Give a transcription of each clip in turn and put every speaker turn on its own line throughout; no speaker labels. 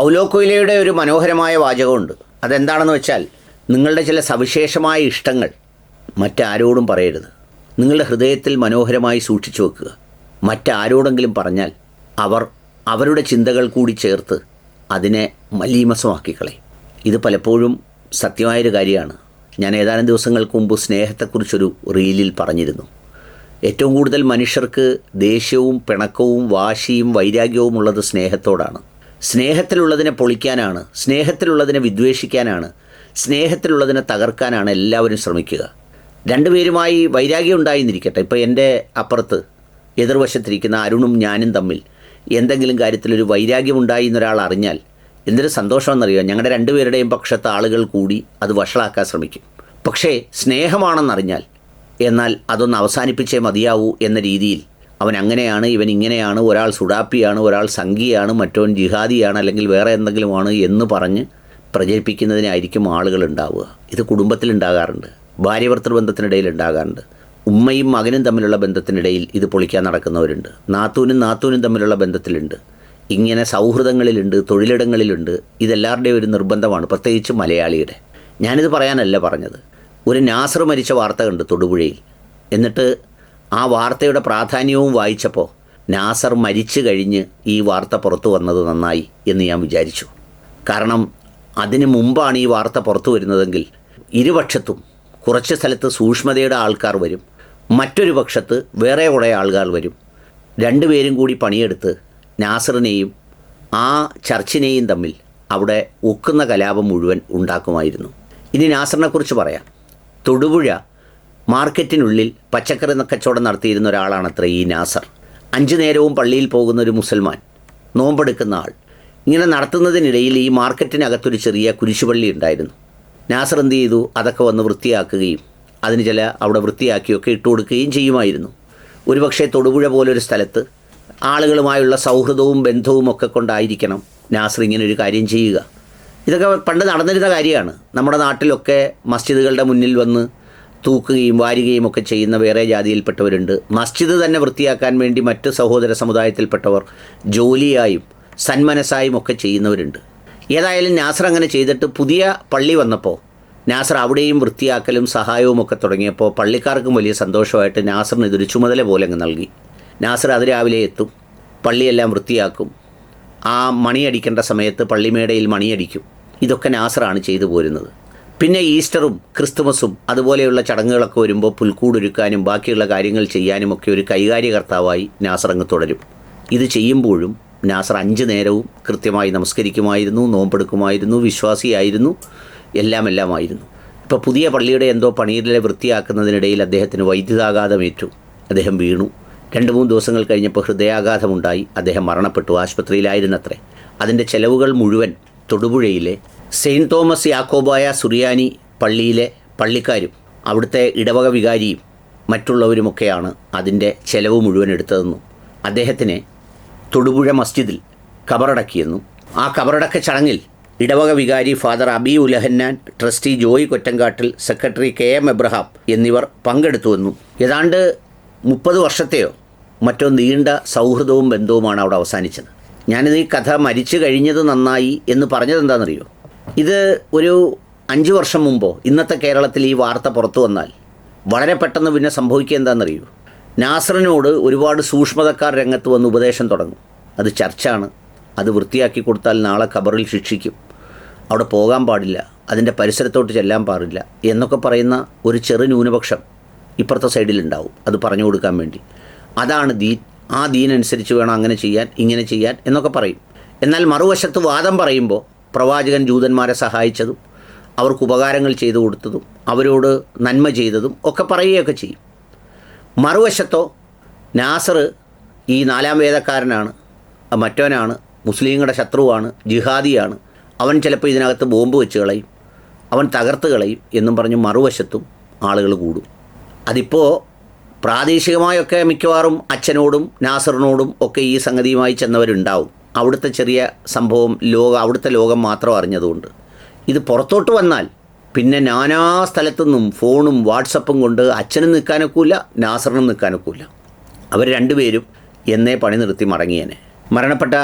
Paulo കൊയിലയുടെ ഒരു മനോഹരമായ വാചകമുണ്ട്. അതെന്താണെന്ന് വെച്ചാൽ നിങ്ങളുടെ ചില സവിശേഷമായ ഇഷ്ടങ്ങൾ മറ്റാരോടും പറയരുത്. നിങ്ങളുടെ ഹൃദയത്തിൽ മനോഹരമായി സൂക്ഷിച്ചു വെക്കുക. മറ്റാരോടെങ്കിലും പറഞ്ഞാൽ അവർ അവരുടെ ചിന്തകൾ കൂടി ചേർത്ത് അതിനെ മലീമസമാക്കിക്കളയും. ഇത് പലപ്പോഴും സത്യമായൊരു കാര്യമാണ്. ഞാൻ ഏതാനും ദിവസങ്ങൾക്ക് മുമ്പ് സ്നേഹത്തെക്കുറിച്ചൊരു റീലിൽ പറഞ്ഞിരുന്നു. ഏറ്റവും കൂടുതൽ മനുഷ്യർക്ക് ദേഷ്യവും പിണക്കവും വാശിയും വൈരാഗ്യവും ഉള്ളത് സ്നേഹത്തോടാണ്. സ്നേഹത്തിലുള്ളതിനെ പൊളിക്കാനാണ് സ്നേഹത്തിലുള്ളതിനെ വിദ്വേഷിക്കാനാണ് സ്നേഹത്തിലുള്ളതിനെ തകർക്കാനാണ് എല്ലാവരും ശ്രമിക്കുക. രണ്ടുപേരുമായി വൈരാഗ്യം ഉണ്ടായിന്നിരിക്കട്ടെ ഇപ്പോൾ എന്റെ അപ്പുറത്ത് എതിർവശത്തിരിക്കുന്ന അരുണും ഞാനും തമ്മിൽ എന്തെങ്കിലും കാര്യത്തിലൊരു വൈരാഗ്യം ഉണ്ടായി എന്നൊരാൾ അറിഞ്ഞാൽ എന്തൊരു സന്തോഷമെന്നറിയുക ഞങ്ങളുടെ രണ്ടുപേരുടെയും പക്ഷത്തെ ആളുകൾ കൂടി അത് വഷളാക്കാൻ ശ്രമിക്കും. പക്ഷേ സ്നേഹമാണെന്നറിഞ്ഞാൽ എന്നാൽ അതൊന്ന് അവസാനിപ്പിച്ചേ മതിയാവൂ എന്ന രീതിയിൽ അവൻ അങ്ങനെയാണ് ഇവൻ ഇങ്ങനെയാണ് ഒരാൾ സുഡാപ്പിയാണ് ഒരാൾ സംഘിയാണ് മറ്റവൻ ജിഹാദിയാണ് അല്ലെങ്കിൽ വേറെ എന്തെങ്കിലുമാണ് എന്ന് പറഞ്ഞ് പ്രചരിപ്പിക്കുന്നതിനായിരിക്കും ആളുകൾ ഉണ്ടാവുക. ഇത് കുടുംബത്തിലുണ്ടാകാറുണ്ട് ഭാര്യഭർത്തൃ ബന്ധത്തിനിടയിൽ ഉണ്ടാകാറുണ്ട്. ഉമ്മയും മകനും തമ്മിലുള്ള ബന്ധത്തിനിടയിൽ ഇത് പൊളിക്കാൻ നടക്കുന്നവരുണ്ട്. നാത്തൂനും നാത്തൂനും തമ്മിലുള്ള ബന്ധത്തിലുണ്ട്. ഇങ്ങനെ സൗഹൃദങ്ങളിലുണ്ട് തൊഴിലിടങ്ങളിലുണ്ട്. ഇതെല്ലാവരുടെയും ഒരു നിർബന്ധമാണ് പ്രത്യേകിച്ച് മലയാളിയുടെ. ഞാനിത് പറയാനല്ല പറഞ്ഞത്. ഒരു നാസർ മരിച്ച വാർത്ത കണ്ട് തൊടുപുഴയിൽ. എന്നിട്ട് ആ വാർത്തയുടെ പ്രാധാന്യവും വായിച്ചപ്പോൾ നാസർ മരിച്ചു കഴിഞ്ഞ് ഈ വാർത്ത പുറത്തു വന്നത് നന്നായി എന്ന് ഞാൻ വിചാരിച്ചു. കാരണം അതിനു മുമ്പാണ് ഈ വാർത്ത പുറത്തു വരുന്നതെങ്കിൽ ഇരുപക്ഷത്തും കുറച്ച് സ്ഥലത്ത് സൂക്ഷ്മതയുടെ ആൾക്കാർ വരും മറ്റൊരു പക്ഷത്ത് വേറെ കുറേ ആൾക്കാർ വരും. രണ്ടുപേരും കൂടി പണിയെടുത്ത് നാസറിനെയും ആ ചർച്ചിനെയും തമ്മിൽ അവിടെ ഒക്കുന്ന കലാപം മുഴുവൻ ഉണ്ടാക്കുമായിരുന്നു. ഇനി നാസറിനെക്കുറിച്ച് പറയാം. തൊടുപുഴ മാർക്കറ്റിനുള്ളിൽ പച്ചക്കറി കച്ചവടം നടത്തിയിരുന്ന ഒരാളാണത്ര ഈ നാസർ. അഞ്ചു നേരവും പള്ളിയിൽ പോകുന്ന ഒരു മുസൽമാൻ. നോമ്പെടുക്കുന്ന ആൾ. ഇങ്ങനെ നടത്തുന്നതിനിടയിൽ ഈ മാർക്കറ്റിനകത്തൊരു ചെറിയ കുരിശുപള്ളി ഉണ്ടായിരുന്നു. നാസർ എന്ത് ചെയ്തു? അതൊക്കെ വന്ന് വൃത്തിയാക്കുകയും അതിന് ചില അവിടെ വൃത്തിയാക്കിയൊക്കെ ഇട്ടു കൊടുക്കുകയും ചെയ്യുമായിരുന്നു. ഒരുപക്ഷെ തൊടുപുഴ പോലൊരു സ്ഥലത്ത് ആളുകളുമായുള്ള സൗഹൃദവും ബന്ധവും ഒക്കെ കൊണ്ടായിരിക്കണം നാസർ ഇങ്ങനെ ഒരു കാര്യം ചെയ്യുക. ഇതൊക്കെ പണ്ട് നടന്നിരുന്ന കാര്യമാണ്. നമ്മുടെ നാട്ടിലൊക്കെ മസ്ജിദുകളുടെ മുന്നിൽ വന്ന് തൂക്കുകയും വാരുകയും ഒക്കെ ചെയ്യുന്ന വേറെ ജാതിയിൽപ്പെട്ടവരുണ്ട്. മസ്ജിദ് തന്നെ വൃത്തിയാക്കാൻ വേണ്ടി മറ്റ് സഹോദര സമുദായത്തിൽപ്പെട്ടവർ ജോലിയായും സന്മനസ്സായും ഒക്കെ ചെയ്യുന്നവരുണ്ട്. ഏതായാലും നാസർ അങ്ങനെ ചെയ്തിട്ട് പുതിയ പള്ളി വന്നപ്പോൾ നാസർ അവിടെയും വൃത്തിയാക്കലും സഹായവും ഒക്കെ തുടങ്ങിയപ്പോൾ പള്ളിക്കാർക്കും വലിയ സന്തോഷമായിട്ട് നാസറിന് ഇതൊരു ചുമതല പോലെ അങ്ങ് നൽകി. നാസർ അതിരാവിലെ എത്തും പള്ളിയെല്ലാം വൃത്തിയാക്കും. ആ മണിയടിക്കേണ്ട സമയത്ത് പള്ളിമേടയിൽ മണിയടിക്കും. ഇതൊക്കെ നാസറാണ് ചെയ്തു പോരുന്നത്. പിന്നെ ഈസ്റ്ററും ക്രിസ്തുമസും അതുപോലെയുള്ള ചടങ്ങുകളൊക്കെ വരുമ്പോൾ പുൽക്കൂടൊരുക്കാനും ബാക്കിയുള്ള കാര്യങ്ങൾ ചെയ്യാനും ഒക്കെ ഒരു കൈകാര്യകർത്താവായി നാസറങ്ങ് തുടരും. ഇത് ചെയ്യുമ്പോഴും നാസർ അഞ്ച് നേരവും കൃത്യമായി നമസ്കരിക്കുമായിരുന്നു നോമ്പെടുക്കുമായിരുന്നു വിശ്വാസിയായിരുന്നു എല്ലാം എല്ലാമായിരുന്നു ഇപ്പോൾ പുതിയ പള്ളിയുടെ എന്തോ പണിയിലെ വൃത്തിയാക്കുന്നതിനിടയിൽ അദ്ദേഹത്തിന് വൈദ്യുതാഘാതമേറ്റു. അദ്ദേഹം വീണു. രണ്ട് മൂന്ന് ദിവസങ്ങൾ കഴിഞ്ഞപ്പോൾ ഹൃദയാഘാതമുണ്ടായി. അദ്ദേഹം മരണപ്പെട്ടു. ആശുപത്രിയിലായിരുന്നത്രേ. അതിന്റെ ചെലവുകൾ മുഴുവൻ തൊടുപുഴയിലെ സെയിന്റ് തോമസ് യാക്കോബായ സുറിയാനി പള്ളിയിലെ പള്ളിക്കാരും അവിടുത്തെ ഇടവക വികാരിയും മറ്റുള്ളവരുമൊക്കെയാണ് അതിന്റെ ചെലവ് മുഴുവൻ എടുത്തതെന്നും അദ്ദേഹത്തിനെ തൊടുപുഴ മസ്ജിദിൽ കബറടക്കിയെന്നും ആ കബറടക്ക ചടങ്ങിൽ ഇടവക വികാരി father Abi Ulahannan trustee Joy Kottankattil secretary K M Abraham എന്നിവർ പങ്കെടുത്തുവെന്നും ഏതാണ്ട് മുപ്പത് വർഷത്തെയോ മറ്റോ നീണ്ട സൗഹൃദവും ബന്ധവുമാണ് അവിടെ അവസാനിച്ചത്. ഞാനിത് ഈ കഥ മരിച്ചു കഴിഞ്ഞത് നന്നായി എന്ന് പറഞ്ഞത് എന്താണെന്നറിയോ ഇത് ഒരു അഞ്ച് വർഷം മുമ്പോ ഇന്നത്തെ കേരളത്തിൽ ഈ വാർത്ത പുറത്തു വന്നാൽ വളരെ പെട്ടെന്ന് പിന്നെ സംഭവിക്കുക എന്താണെന്നറിയൂ? നാസറിനോട് ഒരുപാട് സൂക്ഷ്മതക്കാർ രംഗത്ത് വന്ന് ഉപദേശം തുടങ്ങും. അത് ചർച്ചാണ്. അത് വൃത്തിയാക്കി കൊടുത്താൽ നാളെ ഖബറിൽ ശിക്ഷിക്കും. അവിടെ പോകാൻ പാടില്ല. അതിന്റെ പരിസരത്തോട്ട് ചെല്ലാൻ പാടില്ല എന്നൊക്കെ പറയുന്ന ഒരു ചെറു ന്യൂനപക്ഷം ഇപ്പുറത്തെ സൈഡിലുണ്ടാവും അത് പറഞ്ഞു കൊടുക്കാൻ വേണ്ടി. അതാണ് ദീൻ ആ ദീൻ അനുസരിച്ച് വേണം അങ്ങനെ ചെയ്യാൻ ഇങ്ങനെ ചെയ്യാൻ എന്നൊക്കെ പറയും. എന്നാൽ മറുവശത്ത് വാദം പറയുമ്പോൾ പ്രവാചകൻ ജൂതന്മാരെ സഹായിച്ചതും അവർക്ക് ഉപകാരങ്ങൾ ചെയ്തു കൊടുത്തതും അവരോട് നന്മ ചെയ്തതും ഒക്കെ പറയുകയൊക്കെ ചെയ്യും. മറുവശത്തോ നാസർ ഈ നാലാം വേദക്കാരനാണ് മറ്റവനാണ് മുസ്ലിങ്ങളുടെ ശത്രുവാണ് ജിഹാദിയാണ്. അവൻ ചിലപ്പോൾ ഇതിനകത്ത് ബോംബ് വെച്ച് കളയും അവൻ തകർത്ത് കളയും എന്നും പറഞ്ഞ് മറുവശത്തും ആളുകൾ കൂടും. അതിപ്പോൾ പ്രാദേശികമായൊക്കെ മിക്കവാറും അച്ഛനോടും നാസറിനോടും ഒക്കെ ഈ സംഗതിയുമായി ചെന്നവരുണ്ടാവും. അവിടുത്തെ ചെറിയ സംഭവം ലോക അവിടുത്തെ ലോകം മാത്രം അറിഞ്ഞതുകൊണ്ട്. ഇത് പുറത്തോട്ട് വന്നാൽ പിന്നെ നാനാ സ്ഥലത്തുനിന്നും ഫോണും വാട്സപ്പും കൊണ്ട് അച്ഛനും നിൽക്കാനൊക്കില്ല നാസറിനും നിൽക്കാനൊക്കില്ല അവർ രണ്ടുപേരും എന്നേ പണി നിർത്തി മടങ്ങിയേനെ. മരണപ്പെട്ട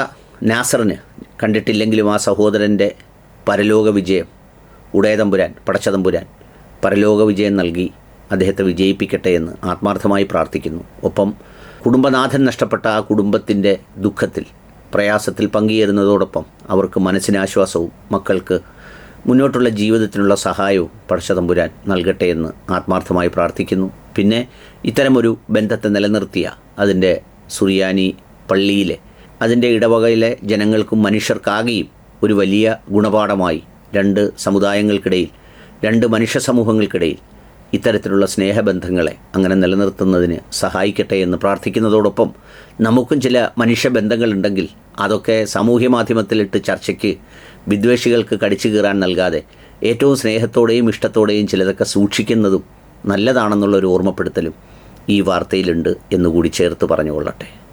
നാസറിന് കണ്ടിട്ടില്ലെങ്കിലും ആ സഹോദരന്റെ പരലോക വിജയം ഉടയതമ്പുരാൻ പടച്ചതമ്പുരാൻ പരലോക വിജയം നൽകി അദ്ദേഹത്തെ വിജയിപ്പിക്കട്ടെ എന്ന് ആത്മാർത്ഥമായി പ്രാർത്ഥിക്കുന്നു. ഒപ്പം കുടുംബനാഥൻ നഷ്ടപ്പെട്ട ആ കുടുംബത്തിന്റെ ദുഃഖത്തിൽ പ്രയാസത്തിൽ പങ്കുചേരുന്നതോടൊപ്പം അവർക്ക് മനസ്സിന് ആശ്വാസവും മക്കൾക്ക് മുന്നോട്ടുള്ള ജീവിതത്തിനുള്ള സഹായവും പടച്ചതമ്പുരാൻ നൽകട്ടെ എന്ന് ആത്മാർത്ഥമായി പ്രാർത്ഥിക്കുന്നു. പിന്നെ ഇത്തരമൊരു ബന്ധത്തെ നിലനിർത്തിയ അതിന്റെ സുറിയാനി പള്ളിയിലെ അതിന്റെ ഇടവകയിലെ ജനങ്ങൾക്കും മനുഷ്യർക്കാകെയും ഒരു വലിയ ഗുണപാഠമായി രണ്ട് സമുദായങ്ങൾക്കിടയിൽ രണ്ട് മനുഷ്യ സമൂഹങ്ങൾക്കിടയിൽ ഇത്തരത്തിലുള്ള സ്നേഹബന്ധങ്ങളെ അങ്ങനെ നിലനിർത്തുന്നതിന് സഹായിക്കട്ടെ എന്ന് പ്രാർത്ഥിക്കുന്നതോടൊപ്പം നമുക്കും ചില മനുഷ്യബന്ധങ്ങളുണ്ടെങ്കിൽ അതൊക്കെ സാമൂഹ്യ മാധ്യമത്തിലിട്ട് ചർച്ചയ്ക്ക് വിദ്വേഷികൾക്ക് കടിച്ചു കീറാൻ നൽകാതെ ഏറ്റവും സ്നേഹത്തോടെയും ഇഷ്ടത്തോടെയും ചിലതൊക്കെ സൂക്ഷിക്കുന്നതും നല്ലതാണെന്നുള്ളൊരു ഓർമ്മപ്പെടുത്തലും ഈ വാർത്തയിലുണ്ട് എന്നുകൂടി ചേർത്ത് പറഞ്ഞുകൊള്ളട്ടെ.